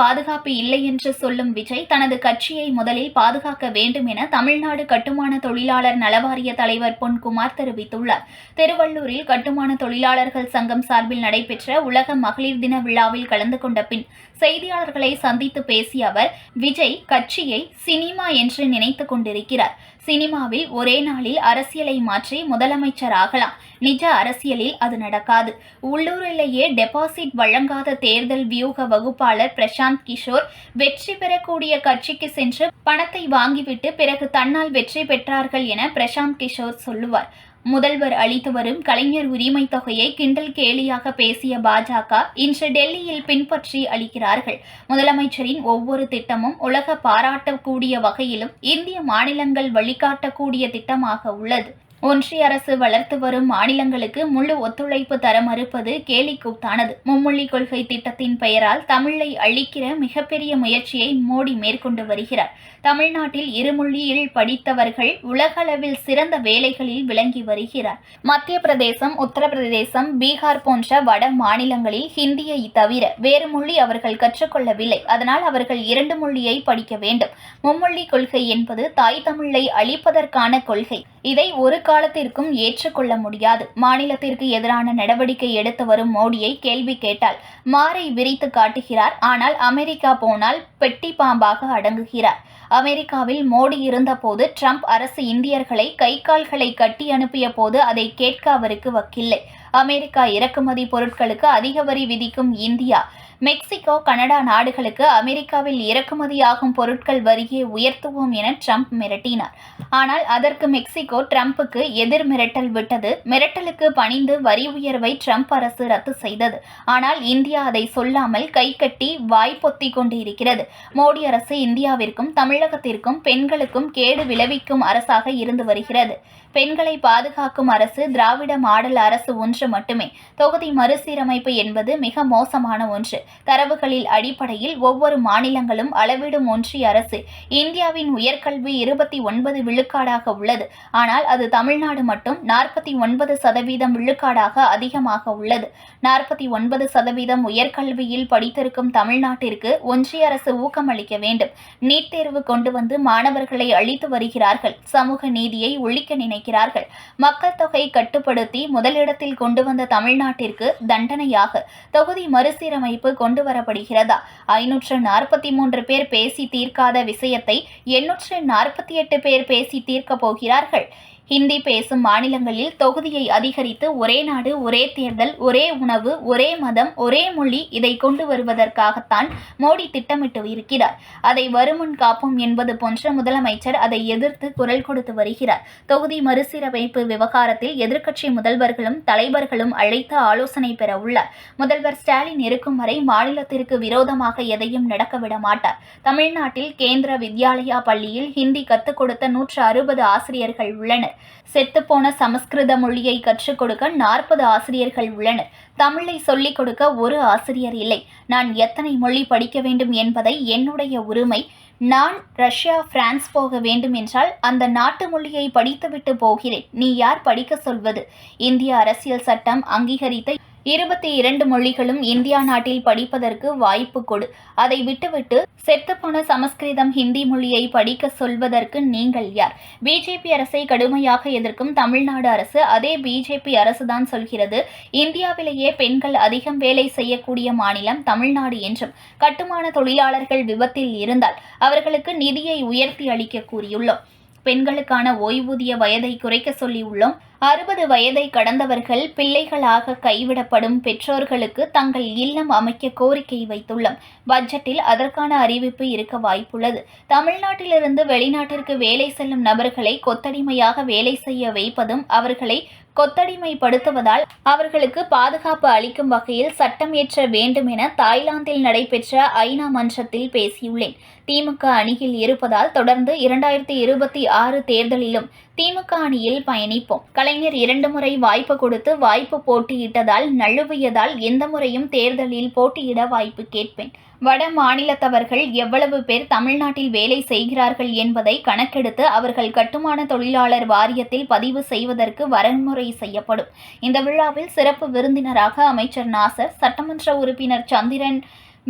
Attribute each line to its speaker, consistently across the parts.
Speaker 1: பாதுகாப்பு இல்லை என்று சொல்லும் விஜய் தனது கட்சியை முதலில் பாதுகாக்க வேண்டும் என தமிழ்நாடு கட்டுமான தொழிலாளர் நலவாரிய தலைவர் பொன்குமார் தெரிவித்துள்ளார். திருவள்ளூரில் கட்டுமான தொழிலாளர்கள் சங்கம் சார்பில் நடைபெற்ற உலக மகளிர் தின விழாவில் கலந்து கொண்ட பின் செய்தியாளர்களை சந்தித்து பேசிய அவர் விஜய் கட்சியை சினிமா என்று நினைத்துக் கொண்டிருக்கிறார். சினிமாவில் ஒரே நாளில் அரசியலை மாற்றி முதலமைச்சர் ஆகலாம். நிஜ அரசியலில் அது நடக்காது. உள்ளூரிலேயே டெபாசிட் வழங்காத தேர்தல் வியூக வகுப்பாளர் பிரசாந்த் கிஷோர் வெற்றி பெறக்கூடிய கட்சிக்கு சென்று பணத்தை வாங்கிவிட்டு பிறகு தன்னால் வெற்றி பெற்றார்கள் என பிரசாந்த் கிஷோர் சொல்லுவார். முதல்வர் அளித்து வரும் கலைஞர் உரிமை தொகையை கிண்டல் கேலியாக பேசிய பாஜக இன்று டெல்லியில் பின்பற்றி அளிக்கிறார்கள். முதலமைச்சரின் ஒவ்வொரு திட்டமும் உலக பாராட்டக்கூடிய வகையிலும் இந்திய மாநிலங்கள் வழிகாட்டக்கூடிய திட்டமாக உள்ளது. ஒன்றிய அரசு வளர்த்து வரும் மாநிலங்களுக்கு முழு ஒத்துழைப்பு தர மறுப்பது கேலிக்கூத்தானது. மும்மொழி கொள்கை திட்டத்தின் பெயரால் தமிழை அழிக்கிற மிகப்பெரிய முயற்சியை மோடி மேற்கொண்டு வருகிறார். தமிழ்நாட்டில் இருமொழியில் படித்தவர்கள் உலகளவில் சிறந்த வேலைகளில் விளங்கி வருகிறார். மத்திய பிரதேசம் உத்தரப்பிரதேசம் பீகார் போன்ற வட மாநிலங்களில் ஹிந்தியை தவிர வேறு மொழி அவர்கள் கற்றுக்கொள்ளவில்லை. அதனால் அவர்கள் இரண்டு மொழியை படிக்க வேண்டும். மும்மொழி கொள்கை என்பது தாய் தமிழை அழிப்பதற்கான கொள்கை. இதை ஒரு காலத்திற்கும் ஏற்றுக்கொள்ள முடியாது. மாநிலத்திற்கு எதிரான நடவடிக்கை எடுத்து வரும் மோடியை கேள்வி கேட்டால் மாறை விரித்து காட்டுகிறார். ஆனால் அமெரிக்கா போனால் பெட்டி பாம்பாக அடங்குகிறார். அமெரிக்காவில் மோடி இருந்தபோது ட்ரம்ப் அரசு இந்தியர்களை கை கால்களை கட்டி அனுப்பிய போது அதை கேட்க அவருக்கு வக்கில்லை. அமெரிக்கா இறக்குமதி பொருட்களுக்கு அதிக வரி விதிக்கும் இந்தியா மெக்சிகோ கனடா நாடுகளுக்கு அமெரிக்காவில் இறக்குமதியாகும் பொருட்கள் வரியை உயர்த்துவோம் என ட்ரம்ப் மிரட்டினார். ஆனால் அதற்கு மெக்சிகோ ட்ரம்புக்கு எதிர் மிரட்டல் விட்டது. மிரட்டலுக்கு பணிந்து வரி உயர்வை ட்ரம்ப் அரசு ரத்து செய்தது. ஆனால் இந்தியா அதை சொல்லாமல் கைகட்டி வாய் பொத்தி கொண்டிருக்கிறது. மோடி அரசு இந்தியாவிற்கும் தமிழகத்திற்கும் பெண்களுக்கும் கேடு விளைவிக்கும் அரசாக இருந்து வருகிறது. பெண்களை பாதுகாக்கும் அரசு திராவிட மாடல் அரசு ஒன்று மட்டுமே. தொகுதி மறுசீரமைப்பு என்பது மிக மோசமான ஒன்று. தரவுகளில் அடிப்படையில் ஒவ்வொரு மாநிலங்களும் அளவிடும் ஒன்றிய அரசு. இந்தியாவின் உயர்கல்வி இருபத்தி ஒன்பது விழுக்காடாக உள்ளது. ஆனால் அது தமிழ்நாடு மட்டும் நாற்பத்தி ஒன்பது சதவீதம் விழுக்காடாக அதிகமாக உள்ளது. நாற்பத்தி ஒன்பது சதவீதம் உயர்கல்வியில் படித்திருக்கும் தமிழ்நாட்டிற்கு ஒன்றிய அரசு ஊக்கமளிக்க வேண்டும். நீட் தேர்வு கொண்டு வந்து மாணவர்களை அழித்து வருகிறார்கள். சமூக நீதியை ஒழிக்க நினைக்கிறார்கள். மக்கள் தொகை கட்டுப்படுத்தி முதலிடத்தில் கொண்டு வந்த தமிழ்நாட்டிற்கு தண்டனையாக. தொகுதி மறுசீரமைப்பு கொண்டு வரப்படுகிறதா ஐநூற்று நாற்பத்தி மூன்று பேர் பேசி தீர்க்காத விஷயத்தை எண்ணூற்று நாற்பத்தி எட்டு பேர் பேசி தீர்க்கப் போகிறார்கள். ஹிந்தி பேசும் மாநிலங்களில் தொகுதியை அதிகரித்து ஒரே நாடு ஒரே தேர்தல் ஒரே உணவு ஒரே மதம் ஒரே மொழி இதை கொண்டு வருவதற்காகத்தான் மோடி திட்டமிட்டு இருக்கிறார். அதை வருமுன் காப்போம் என்பது போன்ற முதலமைச்சர் அதை எதிர்த்து குரல் கொடுத்து வருகிறார். தொகுதி மறுசீரமைப்பு விவகாரத்தில் எதிர்க்கட்சி முதல்வர்களும் தலைவர்களும் அழைத்து ஆலோசனை பெற உள்ளார். முதல்வர் ஸ்டாலின் இருக்கும் வரை மாநிலத்திற்கு விரோதமாக எதையும் நடக்கவிட மாட்டார். தமிழ்நாட்டில் கேந்திர வித்யாலயா பள்ளியில் ஹிந்தி கத்துக் கொடுத்த நூற்று அறுபது ஆசிரியர்கள் உள்ளனர். செத்துப்போன சமஸ்கிருத மொழியை கற்றுக் கொடுக்க நாற்பது ஆசிரியர்கள் உள்ளனர். தமிழை சொல்லிக் கொடுக்க ஒரு ஆசிரியர் இல்லை. நான் எத்தனை மொழி படிக்க வேண்டும் என்பதை என்னுடைய உரிமை. நான் ரஷ்யா பிரான்ஸ் போக வேண்டும் என்றால் அந்த நாட்டு மொழியை படித்துவிட்டு போகிறேன். நீ யார் படிக்க சொல்வது? இந்திய அரசியல் சட்டம் அங்கீகரித்த இருபத்தி இரண்டு மொழிகளும் இந்தியா நாட்டில் படிப்பதற்கு வாய்ப்பு கொடு. அதை விட்டுவிட்டு செத்துப்போன சமஸ்கிருதம் ஹிந்தி மொழியை படிக்க சொல்வதற்கு நீங்கள் யார்? பிஜேபி அரசை கடுமையாக எதிர்க்கும் தமிழ்நாடு அரசு அதே பிஜேபி அரசுதான் சொல்கிறது. இந்தியாவிலேயே பெண்கள் அதிகம் வேலை செய்யக்கூடிய மாநிலம் தமிழ்நாடு என்றும் கட்டுமான தொழிலாளர்கள் விபத்தில் இருந்தால் அவர்களுக்கு நிதியை உயர்த்தி அளிக்க கூறியுள்ளோம். பெண்களுக்கான ஓய்வூதிய வயதை குறைக்க சொல்லியுள்ளோம். அறுபது வயதை கடந்தவர்கள் பிள்ளைகளாக கைவிடப்படும் பெற்றோர்களுக்கு தங்கள் இல்லம் அமைக்க கோரிக்கை வைத்துள்ளோம். பட்ஜெட்டில் அதற்கான அறிவிப்பு இருக்க வாய்ப்புள்ளது. தமிழ்நாட்டிலிருந்து வெளிநாட்டிற்கு வேலை செல்லும் நபர்களை கொத்தடிமையாக வேலை செய்ய வைப்பதும் அவர்களை கொத்தடிமைப்படுத்துவதால் அவர்களுக்கு பாதுகாப்பு அளிக்கும் வகையில் சட்டம் இயற்ற வேண்டும் என தாய்லாந்தில் நடைபெற்ற ஐநா மன்றத்தில் பேசியுள்ளேன். திமுக அணியில் இருப்பதால் தொடர்ந்து இரண்டாயிரத்தி இருபத்தி ஆறு தேர்தலிலும் திமுக அணியில் பயணிப்போம். கலைஞர் இரண்டு முறை வாய்ப்பு கொடுத்து வாய்ப்பு போட்டியிட்டதால் நழுவியதால் எந்த முறையும் தேர்தலில் போட்டியிட வாய்ப்பு கேட்பேன். வட மாநிலத்தவர்கள் எவ்வளவு பேர் தமிழ்நாட்டில் வேலை செய்கிறார்கள் என்பதை கணக்கெடுத்து அவர்கள் கட்டுமான தொழிலாளர் வாரியத்தில் பதிவு செய்வதற்கு வரன்முறை செய்யப்படும். இந்த விழாவில் சிறப்பு விருந்தினராக அமைச்சர் நாசர் சட்டமன்ற உறுப்பினர் சந்திரன்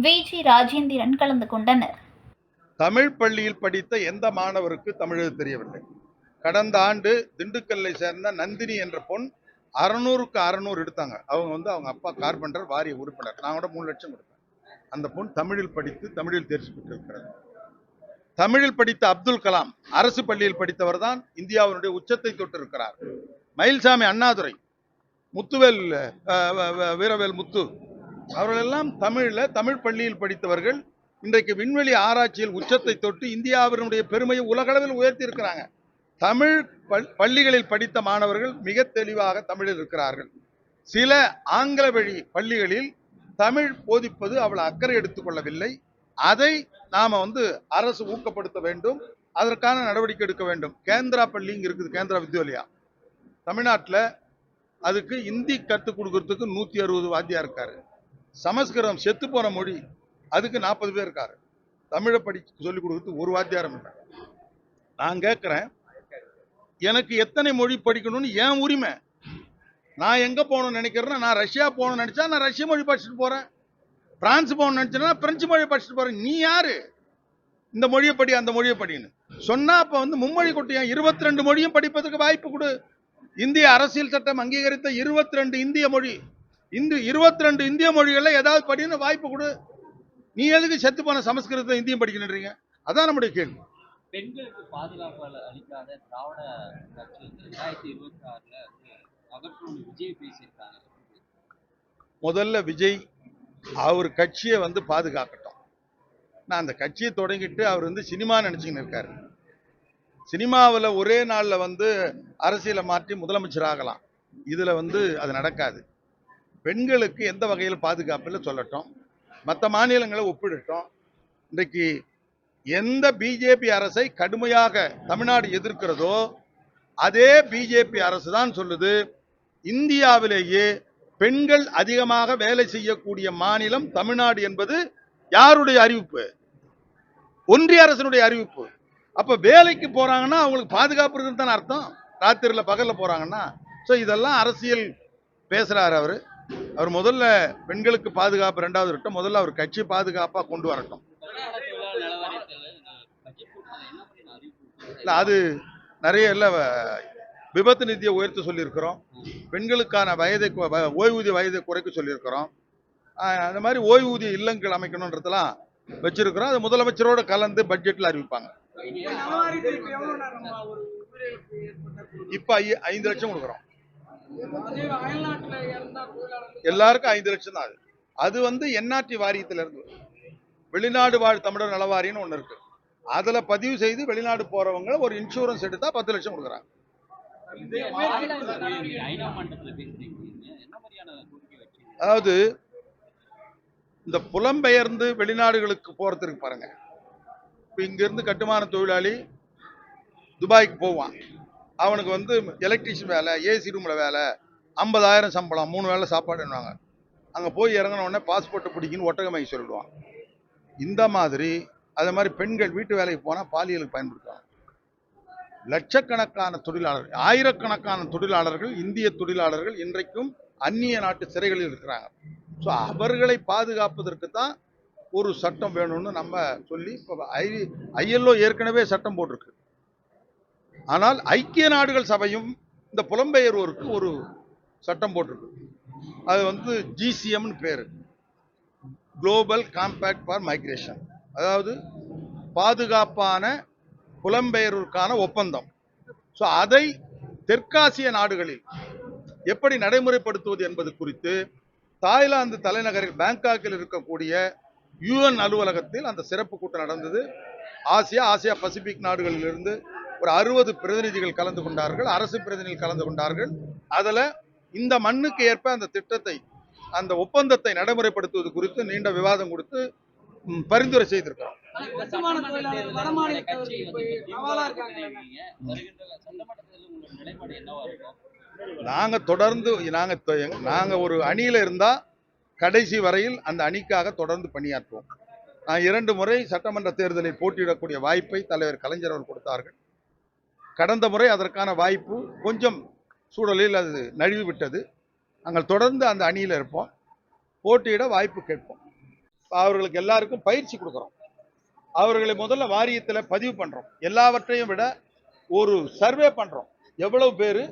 Speaker 1: வி. ஜி. ராஜேந்திரன் கலந்து கொண்டனர்.
Speaker 2: தமிழ் பள்ளியில் படித்த எந்த மாணவருக்கு தமிழ் தெரியவில்லை? கடந்த ஆண்டு திண்டுக்கல்லை சேர்ந்த நந்தினி என்ற பொண் அறநூறுக்கு அறநூறு எடுத்தாங்க. அவங்க வந்து அவங்க அப்பா கார்பெண்டர் வாரிய உறுப்பினர். நான் கூட மூணு லட்சம் கொடுத்தேன். அந்த பொண் தமிழில் படித்து தமிழில் தேர்ச்சி பெற்றிருக்கிறது. தமிழில் படித்த அப்துல் கலாம் அரசு பள்ளியில் படித்தவர் தான் இந்தியாவினுடைய உச்சத்தை தொட்டிருக்கிறார். மயில்சாமி அண்ணாதுரை முத்துவேல் வீரவேல் முத்து அவர்களெல்லாம் தமிழில் தமிழ் பள்ளியில் படித்தவர்கள் இன்றைக்கு விண்வெளி ஆராய்ச்சியில் உச்சத்தை தொட்டு இந்தியாவினுடைய பெருமையை உலகளவில் உயர்த்தி இருக்கிறாங்க. தமிழ் பள்ளிகளில் படித்த மாணவர்கள் மிக தெளிவாக தமிழில் இருக்கிறார்கள். சில ஆங்கில வழி பள்ளிகளில் தமிழ் போதிப்பது அவள் அக்கறை எடுத்துக்கொள்ளவில்லை. அதை நாம் வந்து அரசு ஊக்கப்படுத்த வேண்டும். அதற்கான நடவடிக்கை எடுக்க வேண்டும். கேந்திரா பள்ளி இங்கே இருக்குது கேந்திரா வித்யாலயா. தமிழ்நாட்டில் அதுக்கு இந்தி கற்றுக் கொடுக்கறதுக்கு நூற்றி அறுபது வாத்தியா இருக்காரு. சமஸ்கிருதம் செத்து போன மொழி அதுக்கு நாற்பது பேர் இருக்காரு. தமிழை படி சொல்லிக் கொடுக்கறதுக்கு ஒரு வாத்தியாரம் இல்லை. நான் கேட்குறேன் எனக்கு எத்தனை மொழி படிக்கணும்னு ஏன் உரிமை. நான் எங்கே போகணும்னு நினைக்கிறேன்னா நான் ரஷ்யா போகணும்னு நினச்சா நான் ரஷ்ய மொழி படிச்சுட்டு போகிறேன் பிரான்ஸ் போகணும்னு நினச்சேன்னா பிரெஞ்சு மொழி படிச்சுட்டு போகிறேன் நீ யாரு? இந்த மொழியை படி அந்த மொழியை படின்னு. சொன்னா அப்போ வந்து மும்மொழி கொட்டியான் இருபத்தி ரெண்டு மொழியும் படிப்பதற்கு வாய்ப்பு கொடு. இந்திய அரசியல் சட்டம் அங்கீகரித்த இருபத்தி ரெண்டு இந்திய மொழி. இந்து இருபத்தி ரெண்டு இந்திய மொழிகளில் ஏதாவது படின்னு வாய்ப்பு கொடு. நீ எதுக்கு செத்து போன சமஸ்கிருதத்தை இந்தியம் படிக்கணுன்றீங்க அதான் நம்முடைய கேள்வி.
Speaker 3: பெண்களுக்கு பாதுகாப்பு அளிக்காத திராவிட கட்சி வந்து ரெண்டாயிரத்தி இருபத்தி ஆறுல வந்து அகற்றோடு விஜய் பேசியிருக்காங்க.
Speaker 2: முதல்ல விஜய் அவர் கட்சியை வந்து பாதுகாக்கட்டும். நான் அந்த கட்சியை தொடங்கிட்டு அவர் வந்து சினிமா நினச்சிக்கின்னு இருக்காரு. சினிமாவில் ஒரே நாளில் வந்து அரசியலை மாற்றி முதலமைச்சர் ஆகலாம். இதில் வந்து அது நடக்காது. பெண்களுக்கு எந்த வகையில் பாதுகாப்பில் சொல்லட்டும். மற்ற மாநிலங்களை ஒப்பிடட்டும். இன்றைக்கு எந்த பிஜேபி அரசை கடுமையாக தமிழ்நாடு எதிர்க்கிறதோ அதே பிஜேபி அரசு தான் சொல்லுது இந்தியாவிலேயே பெண்கள் அதிகமாக வேலை செய்யக்கூடிய மாநிலம் தமிழ்நாடு என்பது யாருடைய அறிவிப்பு? ஒன்றிய அரசனுடைய அறிவிப்பு. அப்ப வேலைக்கு போறாங்கன்னா அவங்களுக்கு பாதுகாப்பு இருக்குன்னு தானே அர்த்தம்? ராத்திரில பகல்ல போறாங்கன்னா. ஸோ இதெல்லாம் அரசியல் பேசுறாரு அவர். அவர் முதல்ல பெண்களுக்கு பாதுகாப்பு ரெண்டாவது இருக்கட்டும் முதல்ல அவர் கட்சி பாதுகாப்பாக கொண்டு வரட்டும்
Speaker 3: கட்டுமான தொழிலாளர் நல வாரியத்தில் பட்ஜெட் கூட்டத்தில் என்ன மாதிரி அறிவிப்பு
Speaker 2: இல்லை அது நிறைய இல்ல விபத்து நிதியை உயர்த்த சொல்லியிருக்கிறோம். பெண்களுக்கான வயதை ஓய்வூதிய வயதை குறைக்க சொல்லியிருக்கிறோம். ஆஹ் அந்த மாதிரி ஓய்வூதிய இல்லங்கள் அமைக்கணுன்றதெல்லாம் வச்சிருக்கிறோம். அது முதலமைச்சரோட கலந்து பட்ஜெட்ல அறிவிப்பாங்க. இப்போ இப்ப ஐந்து லட்சம் கொடுக்குறோம். எல்லாருக்கும் ஐந்து லட்சம் தான் அது. அது வந்து என்ஆர்டி வாரியத்துல இருந்து வெளிநாடு வாழ் தமிழர் நலவாரின்னு ஒன்று இருக்கு. அதுல பதிவு செய்து வெளிநாடு போறவங்க ஒரு இன்சூரன்ஸ் எடுத்தா பத்து லட்சம் கொடுக்குறாங்க. அதாவது இந்த புலம்பெயர்ந்து வெளிநாடுகளுக்கு போறதுக்கு பாருங்க. இப்போ இங்கிருந்து கட்டுமான தொழிலாளி துபாய்க்கு போவான். அவனுக்கு வந்து எலக்ட்ரிஷியன் வேலை ஏசி ரூமில் வேலை ஐம்பதாயிரம் சம்பளம் மூணு வேலை சாப்பாடுன்னுவாங்க. அங்கே போய் இறங்கின உடனே பாஸ்போர்ட்டை பிடிக்குன்னு ஒட்டகமைக்கு சொல்லிடுவான். இந்த மாதிரி அதே மாதிரி பெண்கள் வீட்டு வேலைக்கு போனால் பாலியலுக்கு பயன்படுத்துவாங்க லட்சக்கணக்கான தொழிலாளர்கள் ஆயிரக்கணக்கான தொழிலாளர்கள் இந்திய தொழிலாளர்கள் இன்றைக்கும் அந்நிய நாட்டு சிறைகளில் இருக்கிறாங்க. ஸோ அவர்களை பாதுகாப்பதற்கு தான் ஒரு சட்டம் வேணும்னு நம்ம சொல்லி இப்போ ஐ ஐஎல்ஓ ஏற்கனவே சட்டம் போட்டிருக்கு. ஆனால் ஐக்கிய நாடுகள் சபையும் இந்த புலம்பெயர்வோருக்கு ஒரு சட்டம் போட்டிருக்கு. அது வந்து ஜிசிஎம்னு பேர். குளோபல் காம்பேக்ட் ஃபார் மைக்ரேஷன் அதாவது பாதுகாப்பான புலம்பெயர்வுக்கான ஒப்பந்தம். ஸோ அதை தெற்காசிய நாடுகளில் எப்படி நடைமுறைப்படுத்துவது என்பது குறித்து தாய்லாந்து தலைநகரில் பேங்காக்கில் இருக்கக்கூடிய யுஎன் அலுவலகத்தில் அந்த சிறப்பு கூட்டம் நடந்தது. ஆசியா ஆசியா பசிபிக் நாடுகளிலிருந்து ஒரு அறுபது பிரதிநிதிகள் கலந்து கொண்டார்கள். அரசு பிரதிநிதிகள் கலந்து கொண்டார்கள். அதில் இந்த மண்ணுக்கு ஏற்ப அந்த திட்டத்தை அந்த ஒப்பந்தத்தை நடைமுறைப்படுத்துவது குறித்து நீண்ட விவாதம் கொடுத்து பரிந்துரை செய்திருக்கிறோம்
Speaker 3: இருக்கும்
Speaker 2: நாங்க தொடர்ந்து நாங்க நாங்க ஒரு அணியில இருந்தா கடைசி வரையில் அந்த அணிக்காக தொடர்ந்து பணியாற்றுவோம். நான் இரண்டு முறை சட்டமன்ற தேர்தலில் போட்டியிடக்கூடிய வாய்ப்பை தலைவர் கலைஞர் அவர் கொடுத்தார்கள். கடந்த முறை அதற்கான வாய்ப்பு கொஞ்சம் சூழலில் அது நழுவி விட்டது நாங்கள் தொடர்ந்து அந்த அணியில் இருப்போம். போட்டியிட வாய்ப்பு கேட்போம். அவர்களுக்கு எல்லாருக்கும் பயிற்சி கொடுக்குறோம். அவர்களை முதல்ல வாரியத்தில் பதிவு பண்ணுறோம் எல்லாவற்றையும் விட ஒரு சர்வே பண்ணுறோம் எவ்வளவு பேர்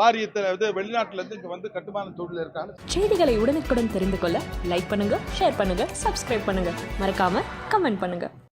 Speaker 2: வாரியத்தில் இது வெளிநாட்டிலேருந்து இங்கே வந்து கட்டுமான தொழில் இருக்காங்க.
Speaker 4: செய்திகளை உடனுக்குடன் தெரிந்து கொள்ள லைக் பண்ணுங்கள் ஷேர் பண்ணுங்கள் சப்ஸ்கிரைப் பண்ணுங்கள் மறக்காமல் கமெண்ட் பண்ணுங்கள்